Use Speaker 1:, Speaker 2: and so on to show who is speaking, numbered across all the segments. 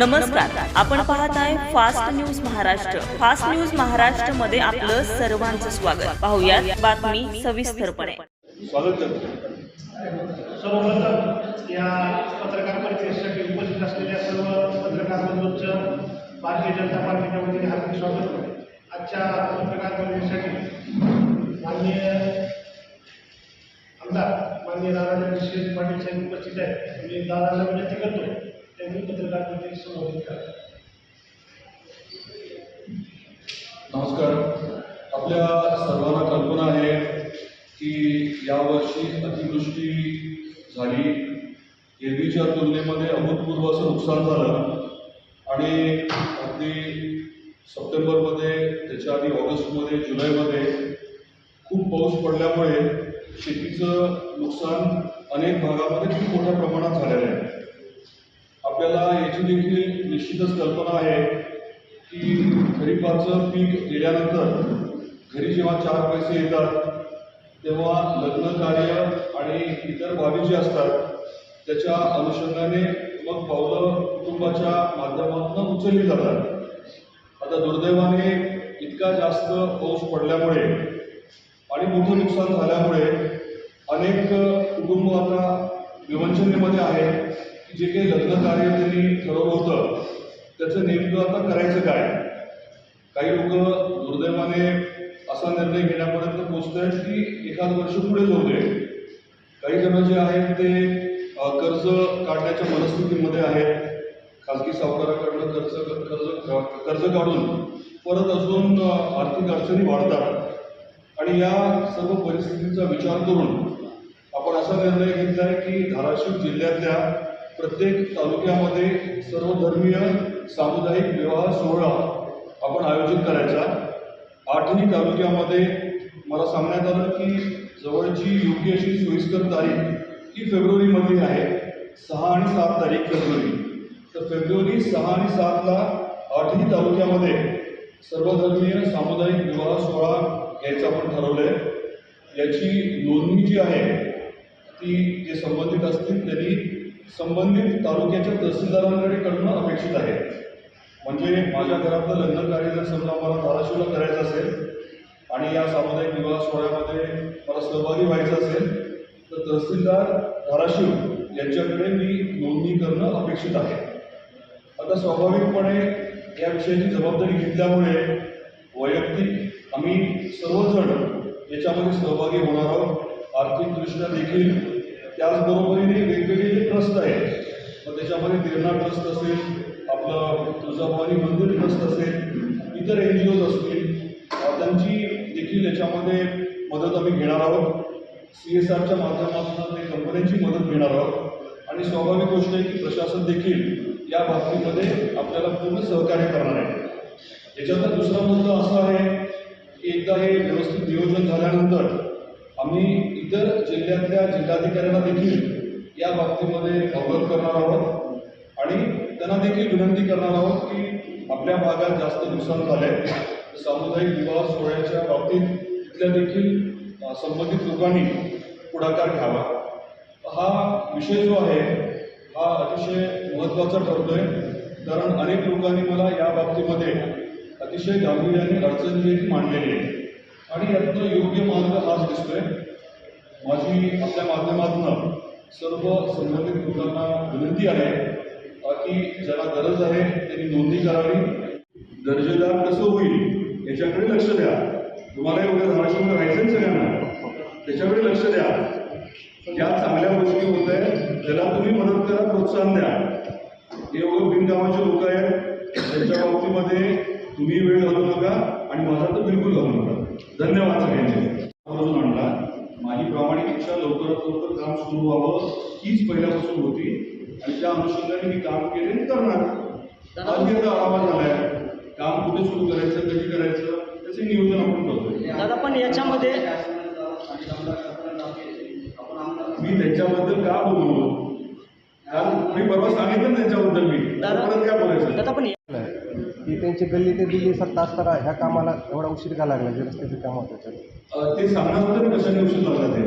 Speaker 1: नमस्कार. आपण पाहत आहे fast news Maharashtra fast news महाराष्ट्रमध्ये आपलं सर्वांचं स्वागत. पाहुयात बातमी सविस्तरपणे.
Speaker 2: स्वागत
Speaker 3: सर्वप्रथम या पत्रकार परिषदेसाठी उपस्थित असलेल्या सर्व पत्रकार बंधूंचं भारतीय जनता पार्टीच्या वतीने हार्दिक स्वागत आजच्या पत्रकार परिषदेसाठी माननीय आमदार माननीय दादाजी श्री पाटील साहेब उपस्थित आहेत. मी दादाला विनंती करतो त्यांनी पत्रकार संबोधित करा
Speaker 2: नमस्कार आपल्या सर्वांना कल्पना आहे की यावर्षी अतिवृष्टी झाली एरवीच्या तुलनेमध्ये अभूतपूर्व असं नुकसान झालं आणि अगदी सप्टेंबरमध्ये त्याच्या आधी ऑगस्टमध्ये जुलैमध्ये खूप पाऊस पडल्यामुळे शेतीचं नुकसान अनेक भागामध्ये खूप मोठ्या प्रमाणात झालेलं आहे आपल्याला याची देखील निश्चितच कल्पना आहे की खरीपाचं पीक गेल्यानंतर घरी जेव्हा चार पैसे येतात तेव्हा लग्न कार्य आणि इतर बाबी ज्या असतात त्याच्या अनुषंगाने मग पावलं कुटुंबाच्या माध्यमातून उचलली जातात. आता दुर्दैवाने इतका जास्त पाऊस पडल्यामुळे आणि मोठं नुकसान झाल्यामुळे अनेक कुटुंब आता विवंचनेमध्ये आहे जे काही लग्न कार्य त्यांनी ठरवलं होतं त्याचं नेमकं आता करायचं काय? काही लोक दुर्दैवाने असा निर्णय घेण्यापर्यंत पोहोचत आहेत की एखाद वर्ष पुढे जाऊ दे. काही जण जे आहेत ते कर्ज काढण्याच्या मनस्थितीमध्ये आहेत. खाजगी सावकाराकडनं कर्ज कर्ज कर्ज काढून परत अजून आर्थिक अडचणी वाढतात. आणि या सर्व परिस्थितीचा विचार करून आपण असा निर्णय घेतला आहे की धाराशिव जिल्ह्यातल्या प्रत्येक तालुक्यामध्ये सर्वधर्मीय सामुदायिक विवाह सोहळा आपण आयोजित करायचा. आठही तालुक्यामध्ये मला सांगण्यात आलं की जवळची योग्य अशी सोयीस्कर तारीख ही फेब्रुवारीमध्ये आहे. सहा आणि सात तारीख फेब्रुवारी. तर फेब्रुवारी सहा आणि सातला आठही तालुक्यामध्ये सर्वधर्मीय सामुदायिक विवाह सोहळा घ्यायचा आपण ठरवलं आहे याची नोंदणी जी आहे ती जे संबंधित असतील त्यांनी संबंधित तालुक्याच्या तहसीलदारांकडे करणं अपेक्षित आहे. म्हणजे माझ्या घरातलं लग्न कार्य जर समजा मला धाराशिवला करायचं असेल आणि या सामुदायिक विवाह सोहळ्यामध्ये मला सहभागी व्हायचं असेल तर तहसीलदार धाराशिव यांच्याकडे मी नोंदणी करणं अपेक्षित आहे. आता स्वाभाविकपणे या विषयाची जबाबदारी घेतल्यामुळे वैयक्तिक आम्ही सर्वजण याच्यामध्ये सहभागी होणार आहोत. आर्थिकदृष्ट्या देखील त्याचबरोबरीने वेगवेगळे जे ट्रस्ट आहेत मग त्याच्यामध्ये गिरणा ट्रस्ट असेल आपलं तुळजाभवानी मंदिर ट्रस्ट असेल इतर एन जी ओज असतील त्यांची देखील याच्यामध्ये मदत आम्ही घेणार आहोत. सी एस आरच्या माध्यमातून ते कंपन्यांची मदत घेणार आहोत. आणि स्वाभाविक गोष्ट आहे की प्रशासन देखील या बाबतीमध्ये आपल्याला पूर्ण सहकार्य करणार आहे. याच्यातला दुसरा मुद्दा असा आहे की एकदा हे व्यवस्थित नियोजन झाल्यानंतर आम्ही इतर जिल्ह्यातल्या जिल्हाधिकाऱ्यांना देखील या बाबतीमध्ये अवगत करणार आहोत. आणि त्यांना देखील विनंती करणार आहोत की आपल्या भागात जास्त नुकसान झालंय. सामुदायिक विवाह सोहळ्याच्या बाबतीत तिथल्या देखील संबंधित लोकांनी पुढाकार घ्यावा. हा विषय जो आहे हा अतिशय महत्त्वाचा ठरतोय. कारण अनेक लोकांनी मला या बाबतीमध्ये अतिशय गांभीर्याने अडचण मांडलेली आहे आणि यातनं योग्य मार्ग हाच दिसतोय. माझी आपल्या माध्यमातून सर्व संबंधित लोकांना विनंती आहे की ज्याला गरज आहे त्यांनी नोंदणी करावी. दर्जेदार कसं होईल याच्याकडे लक्ष द्या. तुम्हाला एवढ्या धाराशिवमध्ये राहायचं सगळ्यांना. त्याच्याकडे लक्ष द्या. ज्या चांगल्या गोष्टी होत आहेत त्याला तुम्ही मदत करा प्रोत्साहन द्या. हे एवढं बिनकामाचे लोक आहेत. त्यांच्या बाबतीमध्ये तुम्ही वेळ घालू नका आणि माझा तर बिलकुल घालू नका. धन्यवाद सगळ्यांचे. आवर्जून आणला. माझी प्रामाणिक इच्छा लवकरात लवकर काम सुरू व्हावं हीच पहिल्यापासून होती. आणि त्या अनुषंगाने मी काम केले आणि करणार. आज याचा आढावा झालाय काम कुठे सुरू करायचं कधी करायचं त्याचे नियोजन आपण करतोय.
Speaker 4: दादा पण याच्यामध्ये
Speaker 2: मी त्यांच्याबद्दल का बोलू कारण मी परवा सांगितलं ना त्यांच्याबद्दल मी
Speaker 4: दादा-
Speaker 2: परत काय बोलायचं
Speaker 4: दादा पण
Speaker 5: की त्यांची गल्ली ते दिल्ली सत्ता असताना ह्या कामाला एवढा उशीर का लागला? जे रस्त्याचे काम होतं
Speaker 2: ते. सांगणार कशाने उशीर लागला ते?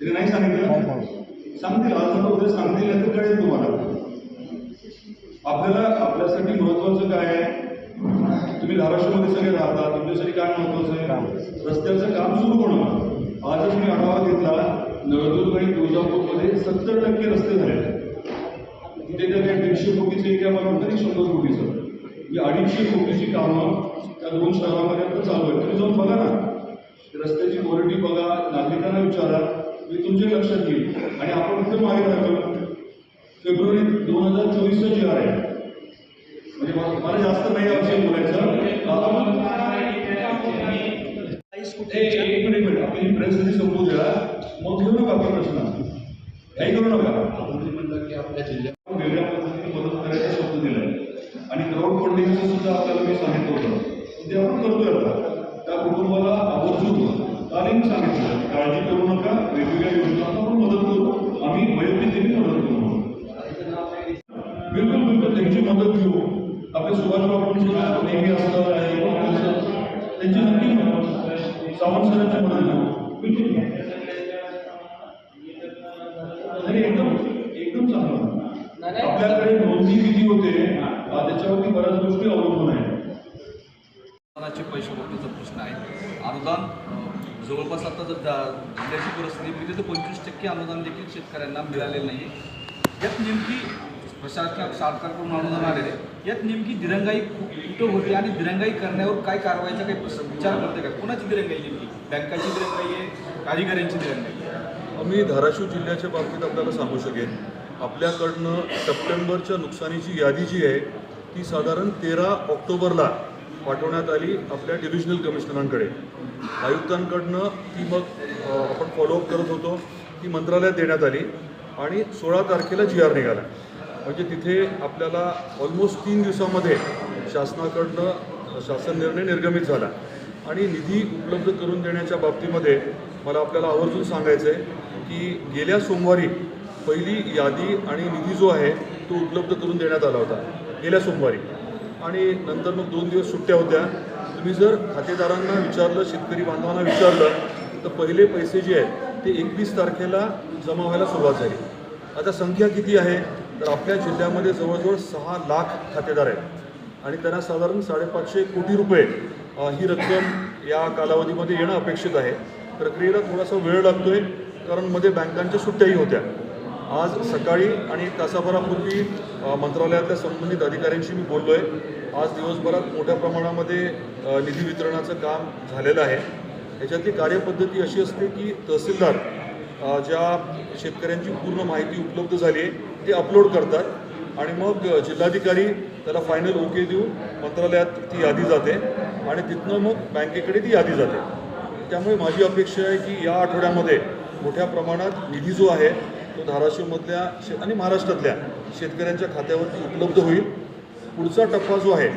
Speaker 2: तिने नाही
Speaker 5: काय
Speaker 2: सांगितलं
Speaker 5: सांगितलं.
Speaker 2: सांगतील. आज नंतर उद्या सांगतील नाही तर कळेल तुम्हाला. आपल्याला आपल्यासाठी महत्वाचं काय आहे? तुम्ही धाराशिवमध्ये सगळे राहता तुमच्यासाठी काय महत्वाचं आहे? रस्त्याचं काम सुरू होणं आजच मी आढावा घेतला नळदुर्ग आणि तुळजापूरमध्ये सत्तर टक्के रस्ते झाले. तिथे काय दीडशे कोटीचं आहे मला वाटतं शंभर कोटीचं म्हणजे अडीचशे कोटीची कामं त्या दोन शहरामध्ये आता चालू आहेत. तुम्ही जाऊन बघा ना. रस्त्याची क्वालिटी बघा नागरिकांना विचारा. मी तुमच्या लक्षात येईल आणि आपण कुठे मागे राहिलो फेब्रुवारी दोन हजार चोवीसचं जी आहे. म्हणजे मला जास्त नाही याविषयी बोलायचं. आपली प्रेस कधी संपू द्या. मग घेऊ नका आपण प्रश्न. काही करू नका. आपण वेगळ्या पद्धतीने मदत करायचा शब्द दिलाय आणि फंडिंगचं सुद्धा आपल्याला मी सांगितलं होतं. ते आपण करतोय आता. त्या कुटुंबाला आवर्जून तालीम सांगितलं. काळजी करू नका. वेगवेगळ्या योजनांना आपण मदत करू. आम्ही वैयक्तिक मदत करू. बिलकुल बिलकुल. त्यांची मदत घेऊ. आपले सुभाष बाबू सुद्धा नेहमी असतात. त्यांची नक्की मदत सावंत सरांची मदत घेऊ. बिलकुल. एकदम एकदम चांगलं. आपल्याकडे नोंदणी किती होते? त्याच्यावरती बऱ्याच गोष्टी अवलंबून आहेत.
Speaker 4: अनुदानाचे पैसे वापरायचा प्रश्न आहे. अनुदान जवळपास आता जर जिल्ह्याची परिस्थिती बघितली तर पंचवीस टक्के अनुदान देखील शेतकऱ्यांना मिळालेलं नाही. यात नेमकी प्रशासनात सरकारकडून अनुदान आलेले यात नेमकी दिरंगाई कु- कुठं होती आणि दिरंगाई करण्यावर काय कारवाईचा काही विचार करते का? कोणाची दिरंगाई नेमकी? बँकाची दिरंगाई आहे? कारिगऱ्यांची दिरंगाई आहे?
Speaker 2: मी धाराशिव जिल्ह्याच्या बाबतीत आपल्याला सांगू शकेन. आपल्याकडनं सप्टेंबरच्या नुकसानीची यादी जी आहे ती साधारण तेरा ऑक्टोबरला पाठवण्यात आली आपल्या डिव्हिजनल कमिशनरांकडे. आयुक्तांकडनं ती मग आपण फॉलोअप करत होतो. ती मंत्रालयात देण्यात आली आणि सोळा तारखेला जी आर निघाला. म्हणजे तिथे आपल्याला ऑलमोस्ट तीन दिवसामध्ये शासनाकडनं शासन निर्णय निर्गमित झाला. आणि निधी उपलब्ध करून देण्याच्या बाबतीमध्ये मला आपल्याला आवर्जून सांगायचं आहे की गेल्या सोमवारी पहिली यादी आणि निधी जो आहे तो उपलब्ध करून देण्यात आला होता गेल्या सोमवारी. आणि नंतर मग दोन दिवस सुट्ट्या होत्या. तुम्ही जर खातेदारांना विचारलं शेतकरी बांधवांना विचारलं तर पहिले पैसे जे आहेत ते एकवीस तारखेला जमा व्हायला सुरुवात झाली. आता संख्या किती आहे? तर आपल्या जिल्ह्यामध्ये जवळजवळ सहा लाख खातेदार आहेत. आणि त्यांना साधारण साडेपाचशे कोटी रुपये ही रक्कम या कालावधीमध्ये येणं अपेक्षित आहे. प्रक्रियेला थोडासा वेळ लागतोय कारण मध्ये बँकांच्या सुट्ट्याही होत्या. आज सकाळी आणि तासाभरापूर्वी मंत्रालयातल्या संबंधित अधिकाऱ्यांशी मी बोललो आहे आज दिवसभरात मोठ्या प्रमाणामध्ये निधी वितरणाचं काम झालेलं आहे. याच्यातली कार्यपद्धती अशी असते की तहसीलदार ज्या शेतकऱ्यांची पूर्ण माहिती उपलब्ध झाली आहे ते अपलोड करतात आणि मग जिल्हाधिकारी त्याला फायनल ओके देऊन मंत्रालयात ती यादी जाते आणि तिथनं मग बँकेकडे ती यादी जाते. त्यामुळे माझी अपेक्षा आहे की या आठवड्यामध्ये मोठ्या प्रमाणात निधी जो आहे तो धाराशिवमधल्या शे आणि महाराष्ट्रातल्या शेतकऱ्यांच्या खात्यावरती उपलब्ध होईल. पुढचा टप्पा जो आहे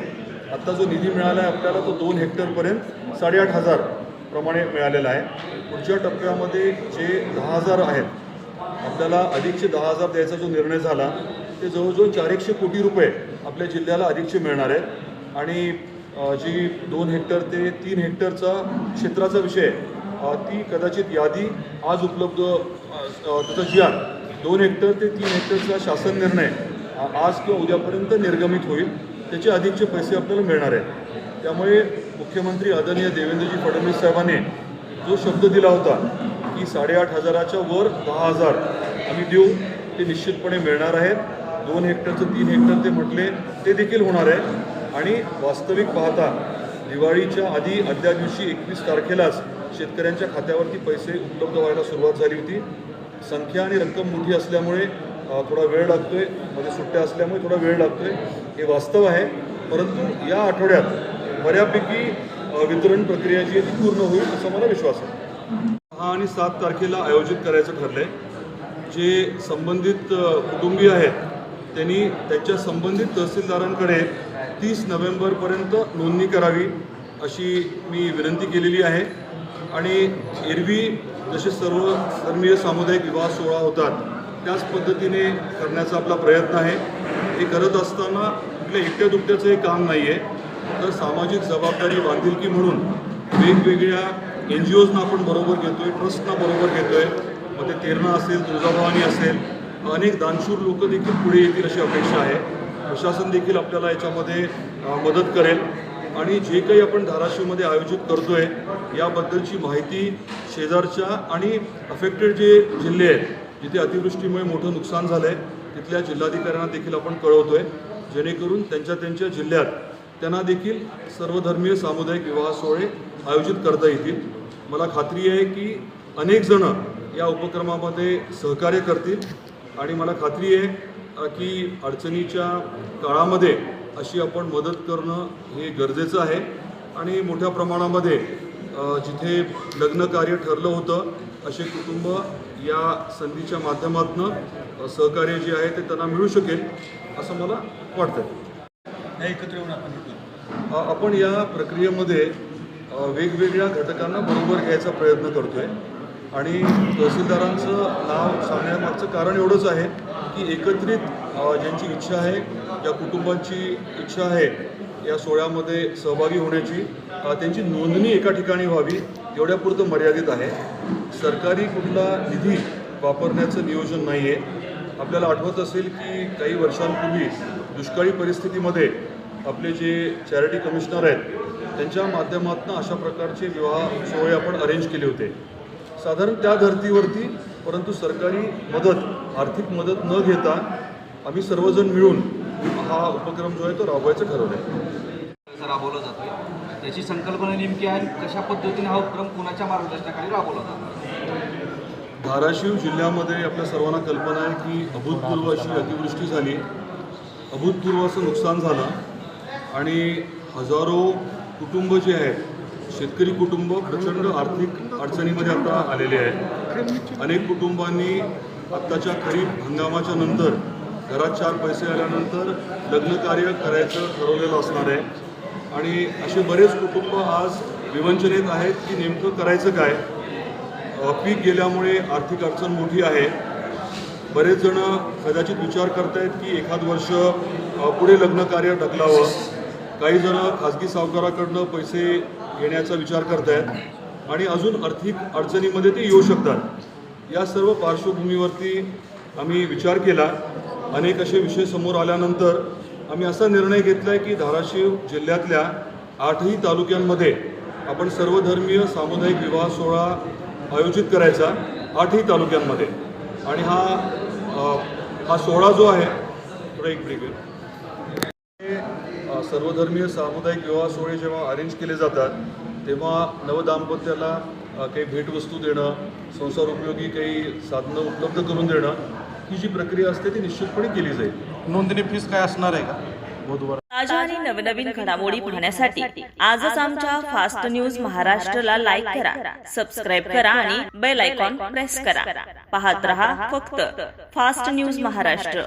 Speaker 2: आत्ता जो निधी मिळाला आहे आपल्याला तो दोन हेक्टरपर्यंत साडेआठ हजार प्रमाणे मिळालेला आहे. पुढच्या टप्प्यामध्ये जे दहा हजार आहेत आपल्याला अधिकचे दहा हजार द्यायचा जो निर्णय झाला ते जवळजवळ चारएकशे कोटी रुपये आपल्या जिल्ह्याला अधिकचे मिळणार आहेत. आणि जी दोन हेक्टर ते तीन हेक्टरचा क्षेत्राचा विषय ती कदाचित यादी आज उपलब्ध त्याचा जी आर दोन हेक्टर ते तीन हेक्टरचा शासन निर्णय आज किंवा उद्यापर्यंत निर्गमित होईल त्याचे अधिकचे पैसे आपल्याला मिळणार आहेत. त्यामुळे मुख्यमंत्री आदरणीय देवेंद्रजी फडणवीस साहेबांनी जो शब्द दिला होता की साडेआठ हजाराच्या वर दहा हजार आम्ही देऊ ते निश्चितपणे मिळणार आहेत. दोन हेक्टरचं तीन हेक्टर ते म्हटले ते देखील होणार आहे. आणि वास्तविक पाहता दिवाळीच्या आधी आदल्या दिवशी एकवीस तारखेलाच शेतकऱ्यांच्या खात्यावरती पैसे उपलब्ध व्हायला सुरुवात झाली होती. संख्या आणि रक्कम मोठी असल्यामुळे थोडा वेळ लागतोय. म्हणजे सुट्ट्या असल्यामुळे थोडा वेळ लागतोय. हे वास्तव आहे. परंतु या आठवड्यात बऱ्यापैकी वितरण प्रक्रिया जी आहे ती पूर्ण होईल असा मला विश्वास आहे. सहा आणि सात तारखेला आयोजित करायचं ठरलंय. जे संबंधित कुटुंबीय आहेत त्यांनी त्यांच्या संबंधित तहसीलदारांकडे तीस नोव्हेंबरपर्यंत नोंदणी करावी अशी मी विनंती केलेली आहे. आणि एरवी जसे सर्व धर्मीय सामुदायिक विवाह सोहळा होतात त्याच पद्धतीने करण्याचा आपला प्रयत्न आहे. हे करत असताना आपल्या एकट्या दुकट्याचं हे काम नाही आहे तर सामाजिक जबाबदारी बांधिलकी म्हणून वेगवेगळ्या एन जी ओजना आपण बरोबर घेतोय ट्रस्टना बरोबर घेतोय. मग ते तेरणा असेल तुळजाभवानी असेल अनेक दानशूर लोक देखील पुढे येतील अशी अपेक्षा आहे. प्रशासन देखील आपल्याला याच्यामध्ये मदत करेल. आणि जे काही आपण धाराशिवमध्ये आयोजित करतोय याबद्दलची माहिती शेजारच्या आणि अफेक्टेड जे जिल्हे आहेत जिथे अतिवृष्टीमुळे मोठं नुकसान झालं आहे तिथल्या जिल्हाधिकाऱ्यांना देखील आपण कळवतोय. जेणेकरून त्यांच्या त्यांच्या जिल्ह्यात त्यांना देखील सर्वधर्मीय सामुदायिक विवाह सोहळे आयोजित करता येतील. मला खात्री आहे की अनेक जण या उपक्रमामध्ये सहकार्य करतील. आणि मला खात्री आहे की अडचणीच्या काळामध्ये अशी आपण मदत करणं हे गरजेचं आहे. आणि मोठ्या प्रमाणामध्ये जिथे लग्न कार्य ठरलं होतं असे कुटुंब या संधीच्या माध्यमातून सहकार्य जे आहे ते त्यांना मिळू शकेल असं मला वाटतं
Speaker 4: एकत्र येऊन आपण
Speaker 2: आपण या प्रक्रियेमध्ये वेगवेगळ्या घटकांना बरोबर घ्यायचा प्रयत्न करतोय. आणि तहसीलदारांचं नाव सांगण्यामागचं कारण एवढंच आहे की एकत्रित ज्यांची इच्छा आहे ज्या कुटुंबांची इच्छा आहे या सोहळ्यामध्ये सहभागी होण्याची त्यांची नोंदणी एका ठिकाणी व्हावी एवढ्यापुरतं मर्यादित आहे. सरकारी कुठला निधी वापरण्याचं नियोजन नाही आहे आपल्याला आठवत असेल की काही वर्षांपूर्वी दुष्काळी परिस्थितीमध्ये आपले जे चॅरिटी कमिशनर आहेत त्यांच्या माध्यमातून अशा प्रकारचे विवाह सोहळे आपण अरेंज केले होते. साधारण त्या धर्तीवरती परंतु सरकारी मदत आर्थिक मदत न घेता आम्ही सर्वजण मिळून हा उपक्रम जो आहे तो राबवायचा ठरवला आहे.
Speaker 4: राबवला जातोय. त्याची संकल्पना नेमकी आहे कशा पद्धतीने हा उपक्रम कोणाच्या मार्गदर्शनाखाली राबवला जातो?
Speaker 2: धाराशिव जिल्ह्यामध्ये आपल्या सर्वांना कल्पना आहे की अभूतपूर्व अशी अतिवृष्टी झाली. अभूतपूर्व असं नुकसान झालं. आणि हजारो कुटुंब जे आहेत शेतकरी कुटुंब प्रचंड आर्थिक अडचणीमध्ये आता आलेले आहेत. अनेक कुटुंबांनी आत्ताच्या खरीप हंगामाच्या नंतर घरात चार पैसे आल्यानंतर लग्नकार्य करायचं ठरवलेलं असणार आहे. आणि असे बरेच कुटुंब आज विवंचनेत आहेत की नेमकं करायचं काय? पीक गेल्यामुळे आर्थिक अडचण मोठी आहे. बरेच जण कदाचित विचार करतायत की एखाद वर्ष पुढे लग्नकार्य ढकलावं. काही जण खाजगी सावकाराकडनं पैसे घेण्याचा विचार करतायत. आणि अजून आर्थिक अडचणीमध्ये ते येऊ शकतात. या सर्व पार्श्वभूमीवरती आम्ही विचार केला. अनेक असे विषय समोर आल्यानंतर आम्ही असा निर्णय घेतला आहे की धाराशिव जिल्ह्यातल्या आठही तालुक्यांमध्ये आपण सर्वधर्मीय सामुदायिक विवाह सोहळा आयोजित करायचा आठही तालुक्यांमध्ये. आणि हा हा सोहळा जो आहे थोडा एक ब्रेक सर्वधर्मीय सामुदायिक विवाह सोहळे जेव्हा अरेंज केले जातात तेव्हा नवदाम्पत्याला काही भेटवस्तू देणं संसार उपयोगी काही साधनं उपलब्ध करून देणं ही जी प्रक्रिया असते ती निश्चितपणे केली जाईल.
Speaker 5: नोंदणी फीस काय असणार आहे का? बुधवार.
Speaker 1: ताज्या आणि नवनवीन घडामोडी पाहण्यासाठी आजच आमच्या फास्ट न्यूज महाराष्ट्रला लाईक करा सबस्क्राईब करा आणि बेल आयकॉन प्रेस करा. पाहत रहा फक्त फास्ट न्यूज महाराष्ट्र.